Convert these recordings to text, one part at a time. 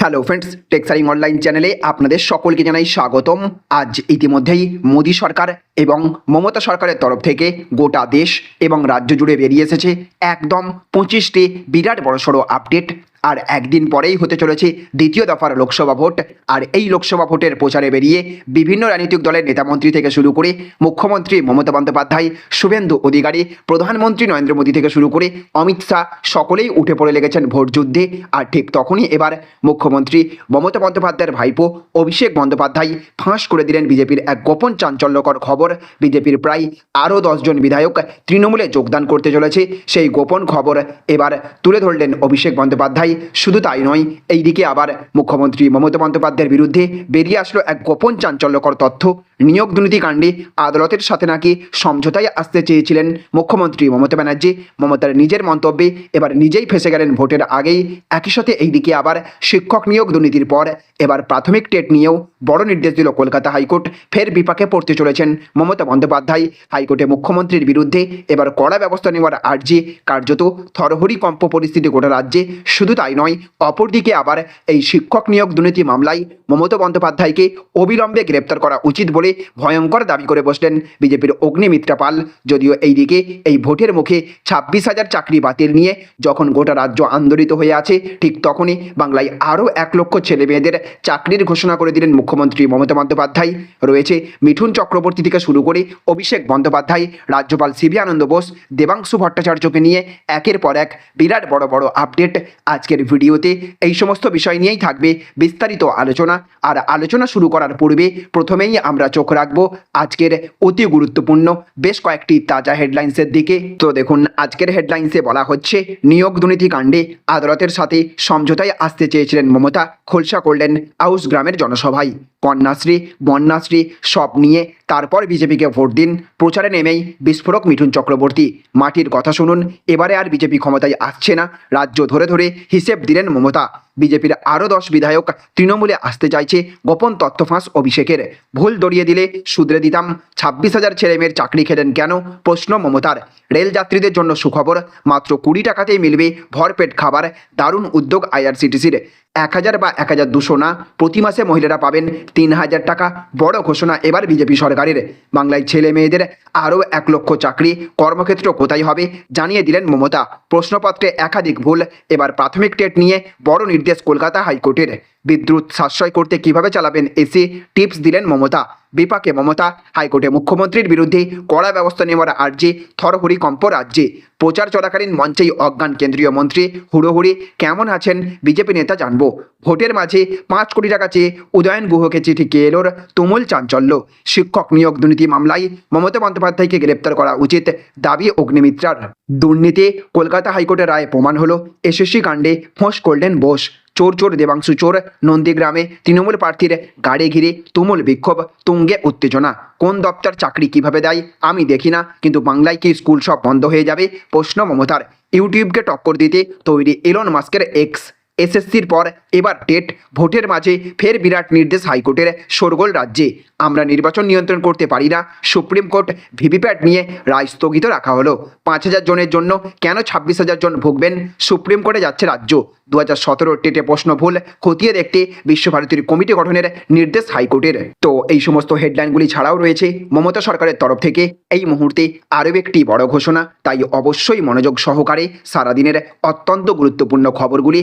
Hello friends টেক্সারিং online চ্যানেলে আপনাদের সকলকে জানাই স্বাগতম। আজ ইতিমধ্যেই মোদী সরকার এবং মমতা সরকারের তরফ থেকে গোটা দেশ এবং রাজ্য জুড়ে বেরিয়ে এসেছে একদম পঁচিশটি বিরাট বড়সড় আপডেট আর একদিন পরেই হতে চলেছে দ্বিতীয় দফার লোকসভা ভোট। আর এই লোকসভা ভোটের প্রচারে বেরিয়ে বিভিন্ন রাজনৈতিক দলের নেতামন্ত্রী থেকে শুরু করে মুখ্যমন্ত্রী মমতা বন্দ্যোপাধ্যায়, শুভেন্দু অধিকারী, প্রধানমন্ত্রী নরেন্দ্র মোদী থেকে শুরু করে অমিত শাহ সকলেই উঠে পড়ে লেগেছেন ভোট যুদ্ধে। আর ঠিক তখনই এবার মুখ্যমন্ত্রী মমতা বন্দ্যোপাধ্যায়ের ভাইপো অভিষেক বন্দ্যোপাধ্যায় ফাঁস করে দিলেন বিজেপির এক গোপন চাঞ্চল্যকর খবর। বিজেপির প্রায় আরও দশজন বিধায়ক তৃণমূলে যোগদান করতে চলেছে। সেই গোপন খবর এবার তুলে ধরলেন অভিষেক বন্দ্যোপাধ্যায়। শুধু তাই নয়, এইদিকে আবার মুখ্যমন্ত্রী মমতা বন্দ্যোপাধ্যায়ের বিরুদ্ধে বেরিয়ে আসলো এক গোপন চাঞ্চল্যকর তথ্য। নিয়োগ দুর্নীতি কাণ্ডে আদালতের সাথে নাকি সমঝোতায় আসতে চেয়েছিলেন মুখ্যমন্ত্রী মমতা ব্যানার্জি। মমতার নিজের মন্তব্যে এবার নিজেই ফেসে গেলেন ভোটের আগেই। একই সাথে এইদিকে আবার শিক্ষক নিয়োগ দুর্নীতির পর এবার প্রাথমিক টেট নিয়েও বড় নির্দেশ দিল কলকাতা হাইকোর্ট। ফের বিপাকে পড়তে চলেছেন মমতা বন্দ্যোপাধ্যায়। হাইকোর্টে মুখ্যমন্ত্রীর বিরুদ্ধে এবার কড়া ব্যবস্থা নেওয়ার আর্জি কার্যত থরহরি কম্প পরিস্থিতি গোটা রাজ্যে। শুধু তাই নয়, অপরদিকে আবার এই শিক্ষক নিয়োগ দুর্নীতি মামলায় মমতা বন্দ্যোপাধ্যায়কে অবিলম্বে গ্রেপ্তার করা উচিত বলে ভয়ঙ্কর দাবি করে বসলেন বিজেপির অগ্নিমিত্রা পাল। যদিও এইদিকে এই ভোটের মুখে ছাব্বিশ হাজার চাকরি বাতিল নিয়ে যখন গোটা রাজ্য আন্দোলিত হয়ে আছে, ঠিক তখনই বাংলায় আরও এক লক্ষ ছেলে মেয়েদের চাকরির ঘোষণা করে দিলেন মুখ্যমন্ত্রী মমতা বন্দ্যোপাধ্যায়। রয়েছে মিঠুন চক্রবর্তী থেকে শুরু করে অভিষেক বন্দ্যোপাধ্যায়, রাজ্যপাল সিবি আনন্দ বোস, দেবাংশু ভট্টাচার্যকে নিয়ে একের পর এক বিরাট বড় বড় আপডেট আজকের ভিডিওতে। এই সমস্ত বিষয় নিয়েই থাকবে বিস্তারিত আলোচনা। আর আলোচনা শুরু করার পূর্বে প্রথমেই আমরা চোখ রাখব। আজকের অতি গুরুত্বপূর্ণ বেশ কয়েকটি তাজা হেডলাইন্সের দিকে। তো দেখুন, আজকের হেডলাইন্সে বলা হচ্ছে, নিয়োগ দুর্নীতি কাণ্ডে আদালতের সাথে সমঝোতায় আসতে চেয়েছিলেন মমতা, খোলসা করলেন আউস গ্রামের জনসভায়। কন্যাশ্রী, বন্যাশ্রী, সব নিয়ে তারপর বিজেপিকে ভোট দিন। প্রচারে নেমেই বিস্ফোরক মিঠুন চক্রবর্তী। মাটির কথা শুনুন, এবারে আর বিজেপি ক্ষমতায় আসছে না। রাজ্য ধরে ধরে হিসেব দিলেন মমতা। বিজেপির আরও দশ বিধায়ক তৃণমূলে আসতে চাইছে। গোপন তথ্য ফাঁস অভিষেকের। ভুল দড়িয়ে দিলে শুধরে দিতাম। ছাব্বিশ হাজার ছেলেমেয়ের চাকরি খেলেন কেন? প্রশ্ন মমতার। রেল যাত্রীদের জন্য সুখবর। মাত্র কুড়ি টাকাতেই মিলবে ভরপেট খাবার। দারুণ উদ্যোগ আইআরসিটিসির। এক হাজার বা এক হাজার দুশো না। প্রতি মাসে মহিলারা পাবেন তিন হাজার টাকা। বড় ঘোষণা এবার বিজেপি সরকারের। বাংলায় ছেলে মেয়েদের আরও এক লক্ষ চাকরি। কর্মক্ষেত্র কোথায় হবে জানিয়ে দিলেন মমতা। প্রশ্নপত্রে একাধিক ভুল। এবার প্রাথমিক টেট নিয়ে বড় নির্দেশ কলকাতা হাইকোর্টের। বিদ্যুৎ সাশ্রয় করতে কীভাবে চালাবেন এসি? টিপস দিলেন মমতা। বিপাকে মমতা। হাইকোর্টে মুখ্যমন্ত্রীর বিরুদ্ধে কড়া ব্যবস্থা নেওয়ার আর্জি থরহরি কম্প রাজ্যে। প্রচার চলাকালীন মঞ্চেই অজ্ঞান কেন্দ্রীয় মন্ত্রী হুড়োহুড়ি, কেমন আছেন? বিজেপি নেতা জানব। ভোটের মাঝে পাঁচ কোটি টাকা চেয়ে উদয়ন গুহকে চিঠি কে এলোর? তুমুল চাঞ্চল্য। শিক্ষক নিয়োগ দুর্নীতি মামলায় মমতা বন্দ্যোপাধ্যায়কে গ্রেপ্তার করা উচিত দাবি অগ্নিমিত্রার। দুর্নীতি, কলকাতা হাইকোর্টের রায়ে প্রমাণ হলো। এসএসসি কাণ্ডে ফোঁস করলেন বোস। চোর চোর দেবাংশু চোর নন্দীগ্রামে তৃণমূল প্রার্থীর গাড়ি ঘিরে তুমুল বিক্ষোভ, তুঙ্গে উত্তেজনা। কোন দপ্তর চাকরি কীভাবে দেয়, আমি দেখি না, কিন্তু বাংলায় কি স্কুল সব বন্ধ হয়ে যাবে? প্রশ্ন মমতার। ইউটিউবকে টক্কর দিতে তৈরি এলন মাস্কের এক্স এসএসসির পর এবার টেট ভোটের মাঝে ফের বিরাট নির্দেশ হাইকোর্টের শোরগোল রাজ্যে। আমরা নির্বাচন নিয়ন্ত্রণ করতে পারি না। সুপ্রিম কোর্ট ভিভিপ্যাট নিয়ে রায় স্থগিত রাখা হলো। পাঁচ হাজার জনের জন্য কেন ছাব্বিশ হাজার জন ভুগবেন? সুপ্রিম কোর্টে যাচ্ছে রাজ্য। দু হাজার সতেরো টেটে প্রশ্ন ভুল, খতিয়ে দেখতে বিশ্বভারতীর কমিটি গঠনের নির্দেশ হাইকোর্টের। তো এই সমস্ত হেডলাইনগুলি ছাড়াও রয়েছে মমতা সরকারের তরফ থেকে। এই মুহূর্তে আরও একটি বড় ঘোষণা। তাই অবশ্যই মনোযোগ সহকারে সারাদিনের অত্যন্ত গুরুত্বপূর্ণ খবরগুলি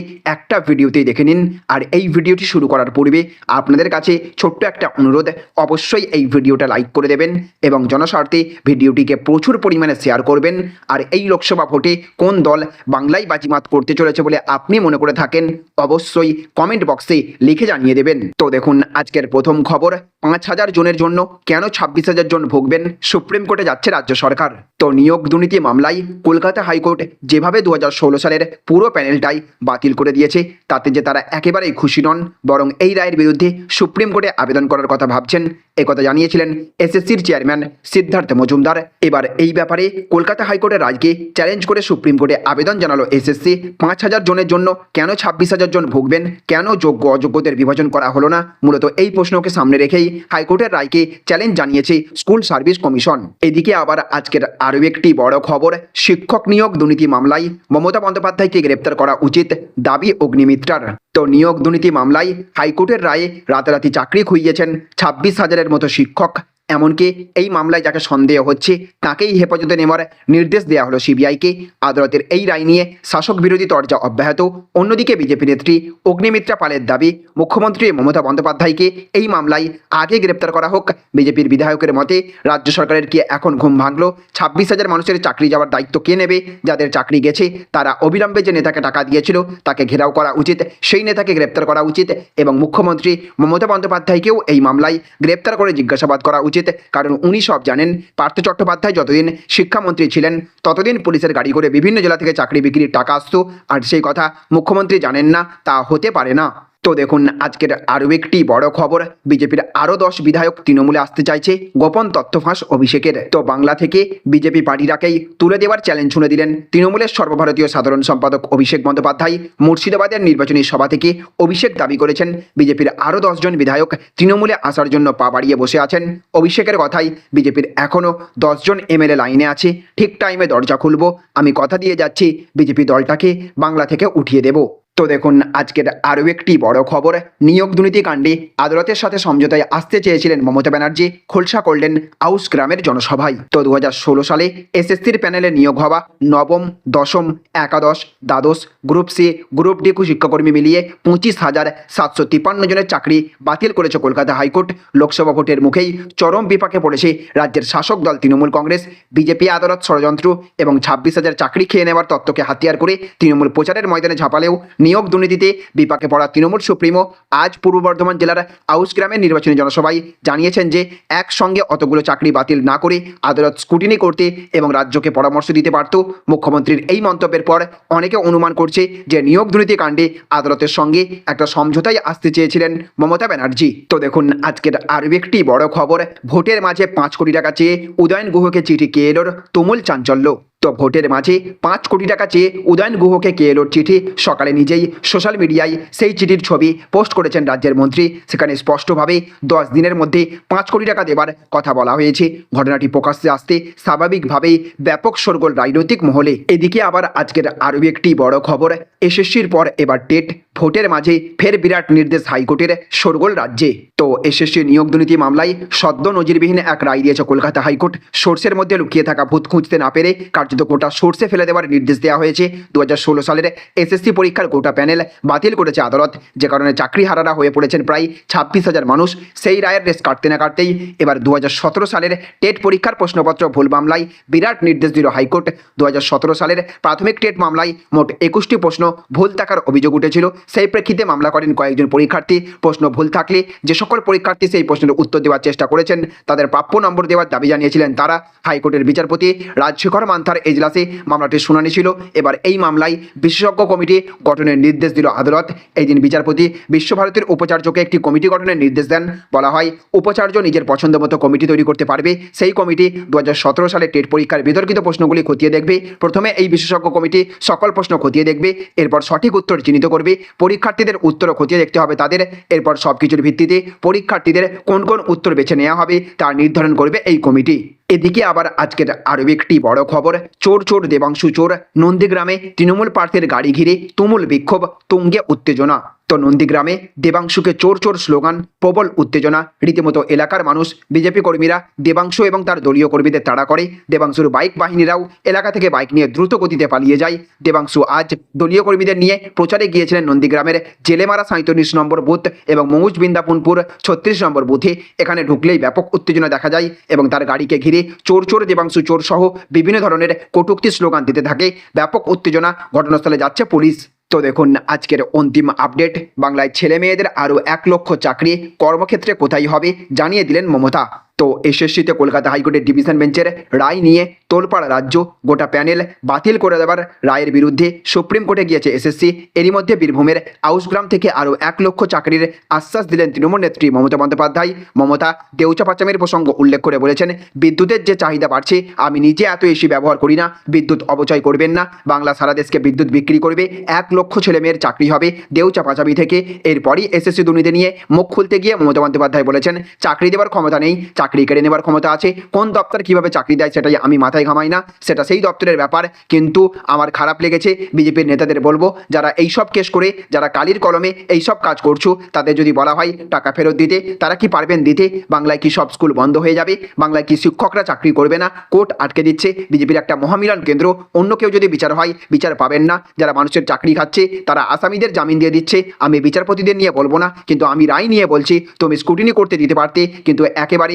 একটা ভিডিওতেই দেখে নিন। আর এই ভিডিওটি শুরু করার পূর্বে আপনাদের কাছে ছোট্ট একটা অনুরোধ, অবশ্যই এই ভিডিওটা লাইক করে দেবেন এবং জনস্বার্থে ভিডিওটিকে প্রচুর পরিমাণে শেয়ার করবেন। আর এই লোকসভা ভোটে কোন দল বাংলায় বাজিমাত করতে চলেছে বলে আপনি মনে করে থাকেন, অবশ্যই কমেন্ট বক্সে লিখে জানিয়ে দেবেন। তো দেখুন, আজকের প্রথম খবর, পাঁচ হাজার জনের জন্য কেন ছাব্বিশ হাজার জন ভুগবেন সুপ্রিম কোর্টে যাচ্ছে রাজ্য সরকার। তো নিয়োগ দুর্নীতি মামলায় কলকাতা হাইকোর্ট যেভাবে দু হাজার ষোলো সালের পুরো প্যানেলটাই বাতিল করে দিয়েছে তাতে যে তারা একেবারেই খুশি নন, বরং এই রায়ের বিরুদ্ধে সুপ্রিম কোর্টে আবেদন করার কথা ভাবছেন। একথা জানিয়েছিলেন এসএসসির চেয়ারম্যান সিদ্ধার্থ মজুমদার। এবার এই ব্যাপারে কলকাতা হাইকোর্টের রাজকে চ্যালেঞ্জ করে সুপ্রিম কোর্টে আবেদন জানালো এসএসসি। পাঁচ হাজার জনের জন্য কেন ছাব্বিশ হাজার জন ভুগবেন? কেন যোগ্য অযোগ্যদের বিভাজন করা হলো না? মূলত এই প্রশ্নকে সামনে রেখেই হাইকোর্টের রায়কে চ্যালেঞ্জ জানিয়েছে স্কুল সার্ভিস কমিশন। এদিকে আবার আজকের আরও একটি বড় খবর, শিক্ষক নিয়োগ দুর্নীতি মামলায় মমতা বন্দ্যোপাধ্যায়কে গ্রেপ্তার করা উচিত। দাবি অগ্নিমিত্রার। তো নিয়োগ দুর্নীতি মামলায় হাইকোর্টের রায়ে রাতারাতি চাকরি খুইয়েছেন ছাব্বিশ হাজারের মতো শিক্ষক। এমনকি এই মামলায় যাকে সন্দেহ হচ্ছে, তাকেই হেফাজতে নেওয়ার নির্দেশ দেওয়া হলো সিবিআইকে। আদালতের এই রায় নিয়ে শাসক বিরোধী তর্জা অব্যাহত। অন্যদিকে বিজেপি নেত্রী অগ্নিমিত্রা পালের দাবি, মুখ্যমন্ত্রী মমতা বন্দ্যোপাধ্যায়কে এই মামলায় আগে গ্রেপ্তার করা হোক। বিজেপির বিধায়কের মতে, রাজ্য সরকারের কি এখন ঘুম ভাঙল? ছাব্বিশ হাজার মানুষের চাকরি যাওয়ার দায়িত্ব কে নেবে? যাদের চাকরি গেছে, তারা অবিলম্বে যে নেতাকে টাকা দিয়েছিল, তাকে ঘেরাও করা উচিত, সেই নেতাকে গ্রেপ্তার করা উচিত এবং মুখ্যমন্ত্রী মমতা বন্দ্যোপাধ্যায়কেও এই মামলায় গ্রেপ্তার করে জিজ্ঞাসাবাদ করা উচিত। কারণ উনি সব জানেন, পার্থ চট্টোপাধ্যায় যতদিন শিক্ষামন্ত্রী ছিলেন, ততদিন পুলিশের গাড়ি করে বিভিন্ন জেলা থেকে চাকরি বিক্রির টাকা আসতো। আর সেই কথা মুখ্যমন্ত্রী জানেন না, তা হতে পারে না। তো দেখুন, আজকের আরও একটি বড় খবর। বিজেপির আরও দশ বিধায়ক তৃণমূলে আসতে চাইছে গোপন তথ্য ফাঁস অভিষেকের। তো বাংলা থেকে বিজেপি পার্টিরাকেই তুলে দেওয়ার চ্যালেঞ্জ শুনে দিলেন তৃণমূলের সর্বভারতীয় সাধারণ সম্পাদক অভিষেক বন্দ্যোপাধ্যায়। মুর্শিদাবাদের নির্বাচনী সভা থেকে অভিষেক দাবি করেছেন বিজেপির আরও দশজন বিধায়ক তৃণমূলে আসার জন্য পা বাড়িয়ে বসে আছেন। অভিষেকের কথাই বিজেপির এখনও দশজন এমএলএ লাইনে আছে। ঠিক টাইমে দরজা খুলব। আমি কথা দিয়ে যাচ্ছি। বিজেপি দলটাকে বাংলা থেকে উঠিয়ে দেব। তো দেখুন, আজকের আরও একটি বড় খবর। নিয়োগ দুর্নীতি কাণ্ডে আদালতের সাথে সমঝোতায় আসতে চেয়েছিলেন মমতা ব্যানার্জি খোলসা করলেন আউস গ্রামের জনসভায়। তো দু হাজার ষোলো সালে এসএসসির প্যানেলে নিয়োগ হওয়া নবম, দশম, একাদশ, দ্বাদশ, গ্রুপ সি, গ্রুপ ডি শিক্ষাকর্মী মিলিয়ে পঁচিশ হাজার সাতশো তিপ্পান্ন জনের চাকরি বাতিল করেছে কলকাতা হাইকোর্ট। লোকসভা ভোটের মুখেই চরম বিপাকে পড়েছে রাজ্যের শাসক দল তৃণমূল কংগ্রেস, বিজেপি আদালত ষড়যন্ত্র এবং ছাব্বিশ হাজার চাকরি খেয়ে নেওয়ার তত্ত্বকে হাতিয়ার করে তৃণমূল প্রচারের ময়দানে ঝাঁপালেও নিয়োগ দুর্নীতিতে বিপাকে পড়া তৃণমূল সুপ্রিমো আজ পূর্ব বর্ধমান জেলার আউস গ্রামের নির্বাচনী জনসভায় জানিয়েছেন যে একসঙ্গে অতগুলো চাকরি বাতিল না করে আদালত স্কুটিনি করতে এবং রাজ্যকে পরামর্শ দিতে পারত। মুখ্যমন্ত্রীর এই মন্তব্যের পর অনেকে অনুমান করছে যে নিয়োগ দুর্নীতি কাণ্ডে আদালতের সঙ্গে একটা সমঝোতায় আসতে চেয়েছিলেন মমতা ব্যানার্জি। তো দেখুন, আজকের আরও একটি বড় খবর। ভোটের মাঝে পাঁচ কোটি টাকা চেয়ে উদয়ন গুহকে চিঠি কে এলোর তুমুল চাঞ্চল্য। তো ভোটের মাঝে পাঁচ কোটি টাকা চেয়ে উদয়ন গুহকে কে এলোর চিঠি? সকালে নিজেই সোশ্যাল মিডিয়ায় সেই চিঠির ছবি পোস্ট করেছেন রাজ্যের মন্ত্রী। সেখানে স্পষ্টভাবে দশ দিনের মধ্যে পাঁচ কোটি টাকা দেবার কথা বলা হয়েছে। ঘটনাটি প্রকাশ্যে আসতে স্বাভাবিকভাবেই ব্যাপক সরগোল রাজনৈতিক মহলে। এদিকে আবার আজকের আরও একটি বড় খবর। এসএসসির পর এবার টেট ভোটের মাঝে ফের বিরাট নির্দেশ হাইকোর্টের সরগোল রাজ্যে। তো এসএসসি নিয়োগ দুর্নীতি মামলায় সদ্য নজিরবিহীন এক রায় দিয়েছে কলকাতা হাইকোর্ট। সোর্সের মধ্যে লুকিয়ে থাকা ভূত খুঁজতে না পেরে কার্যত গোটা সোর্সে ফেলে দেওয়ার নির্দেশ দেওয়া হয়েছে। দু হাজার ষোলো সালের এসএসসি পরীক্ষার গোটা প্যানেল বাতিল করেছে আদালত। যে কারণে চাকরি হারারা হয়ে পড়েছেন প্রায় ছাব্বিশ হাজার মানুষ। সেই রায়ের রেস কাটতে না কাটতেই এবার দু হাজার সতেরো সালের টেট পরীক্ষার প্রশ্নপত্র ভুল মামলায় বিরাট নির্দেশ দিল হাইকোর্ট। দু হাজার সতেরো সালের প্রাথমিক টেট মামলায় মোট একুশটি প্রশ্ন ভুল থাকার অভিযোগ উঠেছিল। সেই প্রেক্ষিতে মামলা করেন কয়েকজন পরীক্ষার্থী। প্রশ্ন ভুল থাকলে যে সকল পরীক্ষার্থী সেই প্রশ্নের উত্তর দেওয়ার চেষ্টা করেছেন, তাদের প্রাপ্য নম্বর দেওয়ার দাবি জানিয়েছিলেন তারা। হাইকোর্টের বিচারপতি রাজশেখর মান্থার এজলাসে মামলাটির শুনানি ছিল। এবার এই মামলায় বিশেষজ্ঞ কমিটি গঠনের নির্দেশ দিল আদালত। এই দিন বিচারপতি বিশ্বভারতীর উপাচার্যকে একটি কমিটি গঠনের নির্দেশ দেন। বলা হয়, উপাচার্য নিজের পছন্দ মতো কমিটি তৈরি করতে পারবে। সেই কমিটি দু হাজার সতেরো সালে টেট পরীক্ষার বিতর্কিত প্রশ্নগুলি খতিয়ে দেখবে। প্রথমে এই বিশেষজ্ঞ কমিটি সকল প্রশ্ন খতিয়ে দেখবে, এরপর সঠিক উত্তর চিহ্নিত করবে। পরীক্ষার্থীদের উত্তর খতিয়ে দেখতে হবে তাদের। এরপর সব কিছুর ভিত্তিতে পরীক্ষার্থীদের কোন কোন উত্তর বেছে নেওয়া হবে তা নির্ধারণ করবে এই কমিটি। এদিকে আবার আজকের আরও একটি বড় খবর, চোর চোর দেবাংশু চোর, নন্দীগ্রামে তৃণমূল প্রার্থীর গাড়ি ঘিরে তুমুল বিক্ষোভ, তুঙ্গে উত্তেজনা। তো নন্দীগ্রামে দেবাংশুকে চোর চোর স্লোগান, প্রবল উত্তেজনা। রীতিমতো এলাকার মানুষ, বিজেপি কর্মীরা দেবাংশু এবং তার দলীয় কর্মীদের তাড়া করে। দেবাংশুর বাইক বাহিনীরাও এলাকা থেকে বাইক নিয়ে দ্রুত গতিতে পালিয়ে যায়। দেবাংশু আজ দলীয় কর্মীদের নিয়ে প্রচারে গিয়েছিলেন নন্দীগ্রামের জেলেমারা সাঁত্রিশ নম্বর বুথ এবং মৌজ বৃন্দাপুনপুর ছত্রিশ নম্বর বুথে। এখানে ঢুকলেই ব্যাপক উত্তেজনা দেখা যায় এবং তার গাড়িকে ঘিরে চোর চোর, দেবাংশু চোর সহ বিভিন্ন ধরনের কটুক্তি স্লোগান দিতে থাকে। ব্যাপক উত্তেজনা ঘটনাস্থলে যাচ্ছে পুলিশ। তো দেখুন, আজকের অন্তিম আপডেট, বাংলায় ছেলে মেয়েদের আরও এক লক্ষ চাকরি কর্মক্ষেত্রে কোথায় হবে জানিয়ে দিলেন মমতা। তো এসএসসিতে কলকাতা হাইকোর্টের ডিভিশন বেঞ্চের রায় নিয়ে তোলপাড়া রাজ্য গোটা প্যানেল বাতিল করে দেওয়ার রায়ের বিরুদ্ধে সুপ্রিম কোর্টে গিয়েছে এসএসসি। এরই মধ্যে বীরভূমের আউসগ্রাম থেকে আরও এক লক্ষ চাকরির আশ্বাস দিলেন তৃণমূল নেত্রী মমতা বন্দ্যোপাধ্যায়। মমতা দেউচা পাচামের প্রসঙ্গ উল্লেখ করে বলেছেন, বিদ্যুতের যে চাহিদা বাড়ছে, আমি নিজে এত এসি ব্যবহার করি না। বিদ্যুৎ অপচয় করবেন না। বাংলা সারা দেশকে বিদ্যুৎ বিক্রি করবে। এক লক্ষ ছেলে মেয়ের চাকরি হবে। দেউচা পাচামি থেকে এরপরই এসএসসি দুর্নীতি নিয়ে মুখ খুলতে গিয়ে মমতা বন্দ্যোপাধ্যায় বলেছেন, চাকরি দেওয়ার ক্ষমতা নেই। চাকরি কেড়ে নেবার ক্ষমতা আছে। কোন দপ্তর কীভাবে চাকরি দেয় সেটাই আমি মাথায় ঘামাই না। সেটা সেই দপ্তরের ব্যাপার। কিন্তু আমার খারাপ লেগেছে, বিজেপির নেতাদের বলব, যারা এই সব কেস করে, যারা কালির কলমে এই সব কাজ করছ, তাদের যদি বলা হয় টাকা ফেরত দিতে, তারা কি পারবেন দিতে? বাংলায় কি সব স্কুল বন্ধ হয়ে যাবে? বাংলায় কি শিক্ষকরা চাকরি করবে না? কোর্ট আটকে দিচ্ছে। বিজেপির একটা মহামিলন কেন্দ্র। অন্য কেউ যদি বিচার হয়, বিচার পাবেন না। যারা মানুষের চাকরি খাচ্ছে, তারা আসামিদের জামিন দিয়ে দিচ্ছে। আমি বিচারপতিদের নিয়ে বলব না, কিন্তু আমি রায় নিয়ে বলছি, তুমি স্কুটিনি করতে দিতে পারতে, কিন্তু একেবারে